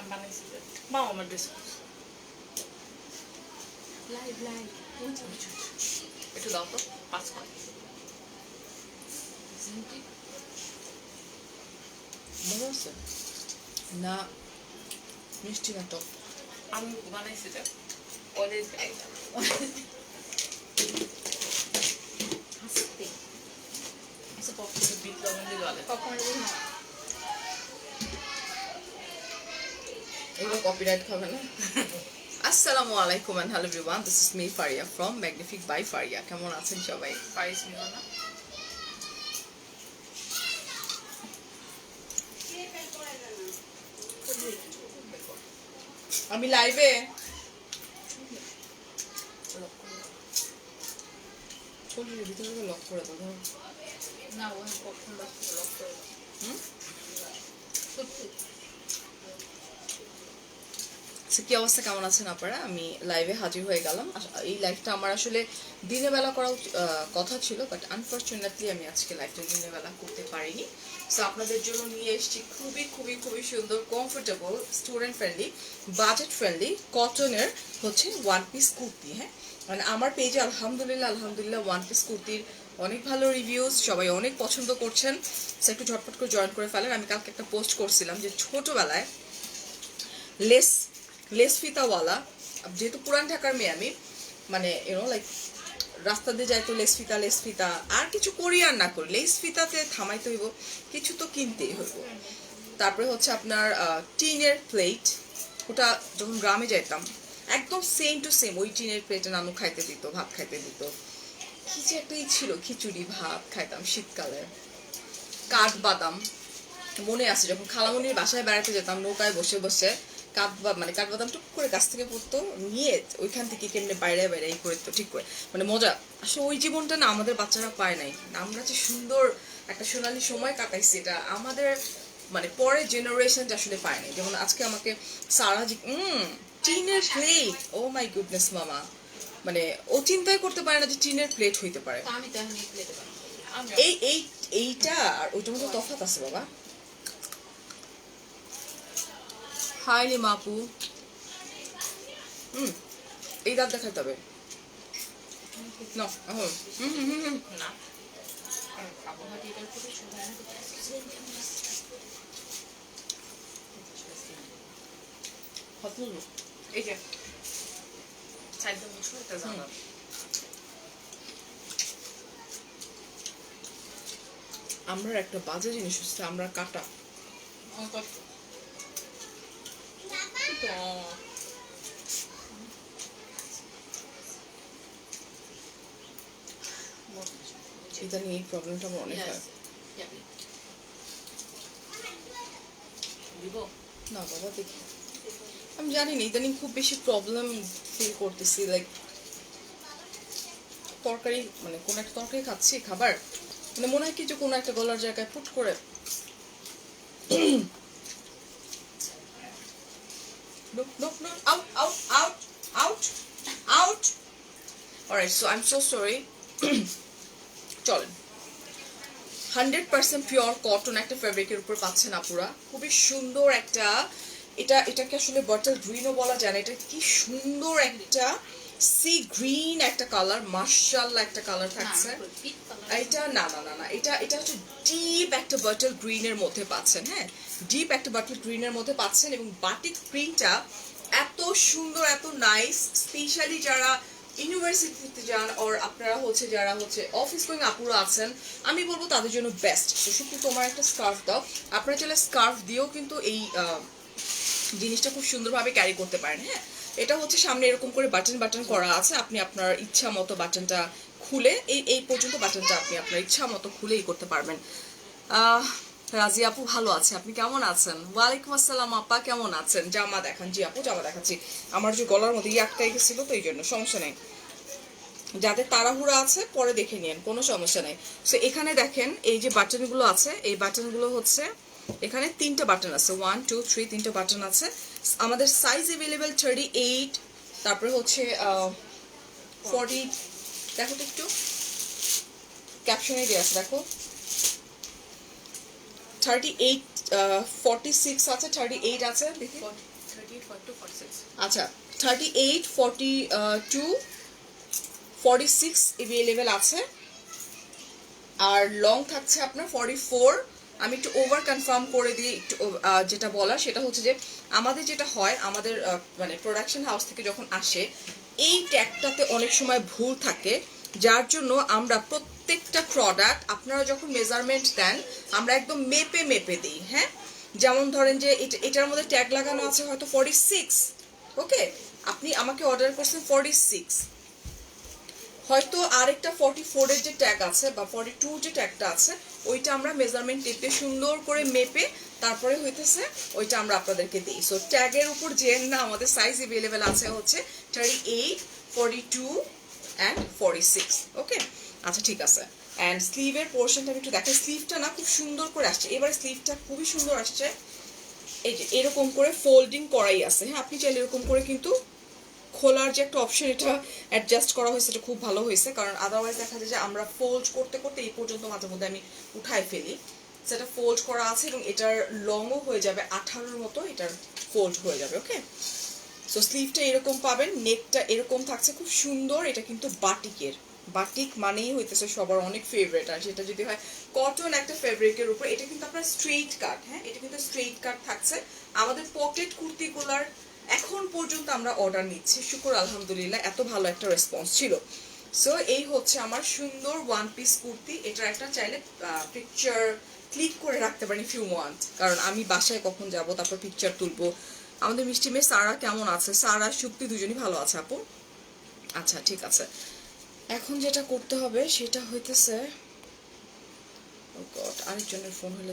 আমি বানাইছি মাও আমার ড্রেস লাইভ লাইভ একটু দাও তো পাঁচ কর মনে আছে না মিষ্টি না টক আমি বানাইছি যে অলরেডি হাসতে আচ্ছা পক্ষে বিট লবণ দিয়ে ভালো কখন এগুলো কপিরাইট খাবে না। আসসালামু আলাইকুম and hello everyone this is me Faria from Magnific by Faria কেমন আছেন সবাই? পারিস নিও আমি লাইভে শরীরের ভিতরে লক করে দেবো না ওই কখন লক লক করে আচ্ছা কি অবস্থা? কেমন আছেন আপনারা? আমি লাইভে হাজির হয়ে গেলাম। এই লাইভটা আমার আসলে দিনের বেলা করা কথা ছিল বাট আনফর্চুনেটলি আমি আজকে লাইভটা দিনের বেলা করতে পারিনি। সো আপনাদের জন্য নিয়ে এসেছি খুবই খুবই খুবই সুন্দর comfortable student friendly budget friendly কটনের হচ্ছে ওয়ান পিস কুর্তি হ্যাঁ? মানে আমার পেজে আলহামদুলিল্লাহ আলহামদুলিল্লাহ ওয়ান পিস কুর্তির অনেক ভালো রিভিউজ সবাই অনেক পছন্দ করছেন। সো একটু ঝটপট করে জয়েন করে ফেলেন। আমি কালকে একটা পোস্ট করছিলাম যে ছোটোবেলায় লেস লেস ফিতাওয়ালা যেহেতু পুরান ঢাকার মেয়ে আমি মানে ইউনো লাইক রাস্তা দিয়ে যাই তো লেস ফিতা লেস ফিতা, আর কিছু করি আর না করি, লেস ফিতাতে থামাইতে হইব, কিছু তো কিনতেই হইব। তারপরে হচ্ছে আপনার টিনের প্লেট ওটা যখন গ্রামে যাইতাম, একদম সেম টু সেম ওই টিনের প্লেটে নানু খাইতে দিত, ভাত খাইতে দিত। কি যে একটাই ছিল, খিচুড়ি, ভাত খাইতাম শীতকালে। কাঠ বাদাম, মনে আছে, যখন খালামনির বাসায় বেড়াতে যেতাম, নৌকায় বসে বসে কাঠবা মানে কাঠবাদাম টুক করে গাছ থেকে পড়তো নিয়ে ওইখান থেকে কেমনে বাইরে বাইরে এই করে ঠিক করে। মানে মজা। আসলে ওই জীবনটা না আমাদের বাচ্চারা পায় নাই। আমরা যে সুন্দর একটা সোনালি সময় কাটাইছি এটা আমাদের মানে পরের জেনারেশনটা আসলে পায় নাই। যেমন আজকে আমাকে সারা জি টিনের প্লেট ও মাই গুডনেস মামা। মানে ও চিন্তাই করতে পারে না যে টিনের প্লেট হইতে পারে। এই এইটা আর ওইটার মধ্যে তফাৎ আছে বাবা। হাই রে মাপু। হুম এই দাঁত দেখাতে হবে। না হুম হুম হুম হুম। না। আমি খাব না এটার পুরো সবাই হাত তুলবো। এই যে সাইডে মুছো এটা জানা আমরা একটা বাজে জিনিস হচ্ছে আমরা কাটা। নিয়ে এই প্রবলেমটা আমার অনেক হয়। না বাবা দেখি। আমি জানি না ইদানিং খুব বেশি প্রবলেম ফিল করতেছি লাইক তরকারি মানে কোন একটা তরকারি খাচ্ছি খাবার মানে মনে হয় কি যে কোনো একটা গলার জায়গায় ফুট করে No, no, no, out, out, out, out, out. Alright, so I'm so sorry. Hundred percent pure cotton একটা ফেব্রিকের উপর পাচ্ছেন আপুরা। খুবই সুন্দর একটা এটা এটাকে আসলে বটল গ্রিনও বলা যায় না এটা কি সুন্দর একটা সি গ্রিন একটা কালার মার্শাল্লাহ একটা কালার থাকছে। এটা না না না না এটা এটা হচ্ছে ডিপ একটা বাটল গ্রিনের মধ্যে পাচ্ছেন হ্যাঁ? ডিপ একটা বাটল গ্রিনের মধ্যে পাচ্ছেন এবং বাটিক প্রিন্টটা এত সুন্দর এত নাইস স্পেশালি যারা ইউনিভার্সিটিতে যান ওর আপনারা হচ্ছে যারা হচ্ছে অফিস গোয়িং আপুরা আছেন, আমি বলব তাদের জন্য বেস্ট তো শুধু তোমার একটা স্কার্ফ দাও। আপনারা চাইলে স্কার্ফ দিয়েও কিন্তু এই জিনিসটা খুব সুন্দরভাবে ক্যারি করতে পারেন হ্যাঁ? এটা হচ্ছে সামনে এরকম করে বাটন বাটন করা আছে। আপনি আপনার ইচ্ছা মতো বাটনটা খুলে, এই এই পর্যন্ত বাটনটা আপনি আপনার ইচ্ছা মতো খুলেই করতে পারবেন। রাজি আপু ভালো আছে, আপনি কেমন আছেন? ওয়ালাইকুম আসসালাম আপা, কেমন আছেন? জামা দেখান জি আপু জামা দেখাচ্ছি। আমার যে গলার মধ্যে ইয়ে আটকাই গেছিল তো এই জন্য, সমস্যা নেই। যাদের তাড়াহুড়া আছে, পরে দেখে নিন কোনো সমস্যা নেই। সো এখানে দেখেন, এই যে বাটনগুলো আছে, এই বাটনগুলো হচ্ছে, এখানে তিনটা বাটন আছে। ওয়ান টু থ্রি তিনটা বাটন আছে। আমাদের সাইজ অ্যাভেলেবেল থার্টি এইট তারপরে হচ্ছে ফর্টি দেখো তো একটু। ক্যাপশনে দিয়ে আছে, দেখো। থার্টি এইট ফর্টি সিক্স আছে থার্টি এইট আছে দেখি আচ্ছা thirty eight forty two forty six আছে। আর লং থাকছে আপনার ফর্টি ফোর আমি একটু ওভার কনফার্ম করে দিই একটু যেটা বলা সেটা হচ্ছে যে আমাদের যেটা হয় আমাদের মানে প্রোডাকশন হাউস থেকে যখন আসে এই ট্যাগটাতে অনেক সময় ভুল থাকে যার জন্য আমরা প্রত্যেকটা প্রোডাক্ট আপনারা যখন মেজারমেন্ট দেন, আমরা একদম মেপে মেপে দিই হ্যাঁ? যেমন ধরেন যে এটা- এটার মধ্যে ট্যাগ লাগানো আছে হয়তো ফর্টি সিক্স ওকে আপনি আমাকে অর্ডার করছেন ফর্টি সিক্স হয়তো আরেকটা ফর্টি ফোরের যে ট্যাগ আছে বা ফর্টি টু যে ট্যাগটা আছে, ওইটা আমরা মেজারমেন্ট টেপে সুন্দর করে মেপে তারপরে হইতেছে ওইটা আমরা আপনাদেরকে দিই। সো ট্যাগের উপর যে না আমাদের সাইজ অ্যাভেলেবেল আছে হচ্ছে thirty eight forty two and forty six okay আচ্ছা ঠিক আছে। অ্যান্ড স্লিভের পোর্শনটা আমি একটু দেখাই। স্লিভটা না খুব সুন্দর করে আসছে। এবার স্লিভটা খুবই সুন্দর আসছে। এই যে, এরকম করে ফোল্ডিং করাই আছে। হ্যাঁ আপনি চাইলে এরকম করে কিন্তু খোলার যে একটা অপশন এটা অ্যাডজাস্ট করা হয়েছে, এটা খুব ভালো হয়েছে। কারণ আদারওয়াইজ দেখা যায় যে আমরা ফোল্ড করতে করতে এই পর্যন্ত মাঝে মধ্যে আমি উঠাই ফেলি। সেটা ফোল্ড করা আছে এবং এটার লংও হয়ে যাবে আঠারোর মতো, এটার ফোল্ড হয়ে যাবে ওকে সো স্লিভটা এরকম পাবেন নেকটা এরকম থাকছে। খুব সুন্দর, এটা কিন্তু বাটিকের। বাটিক মানেই হইতেছে সবার অনেক ফেভারিট আর সেটা যদি হয় কটন একটা ফেব্রিকের উপর, এটা কিন্তু আপনার স্ট্রেইট কাট হ্যাঁ? এটা কিন্তু স্ট্রেইট কাট থাকছে। আমাদের পকেট কুর্তিগুলার এখন পর্যন্ত আমরা অর্ডার নিচ্ছি। শুকুর, আলহামদুলিল্লাহ, এত ভালো একটা রেসপন্স ছিল। সো এই হচ্ছে আমার সুন্দর ওয়ান পিস কুর্তি। এটার একটা চাইলে পিকচার ক্লিক করে রাখতে পারি ফিউ ওয়ান্ট কারণ আমি বাসায় কখন যাব, তারপর পিকচার তুলবো। আমাদের মিষ্টি মেয়ে সারা কেমন আছে? সারা শুক্তি দুজনই ভালো আছে, আপু? আচ্ছা ঠিক আছে। এখন যেটা করতে হবে সেটা হইতেছে আরেকজনের ফোন হলে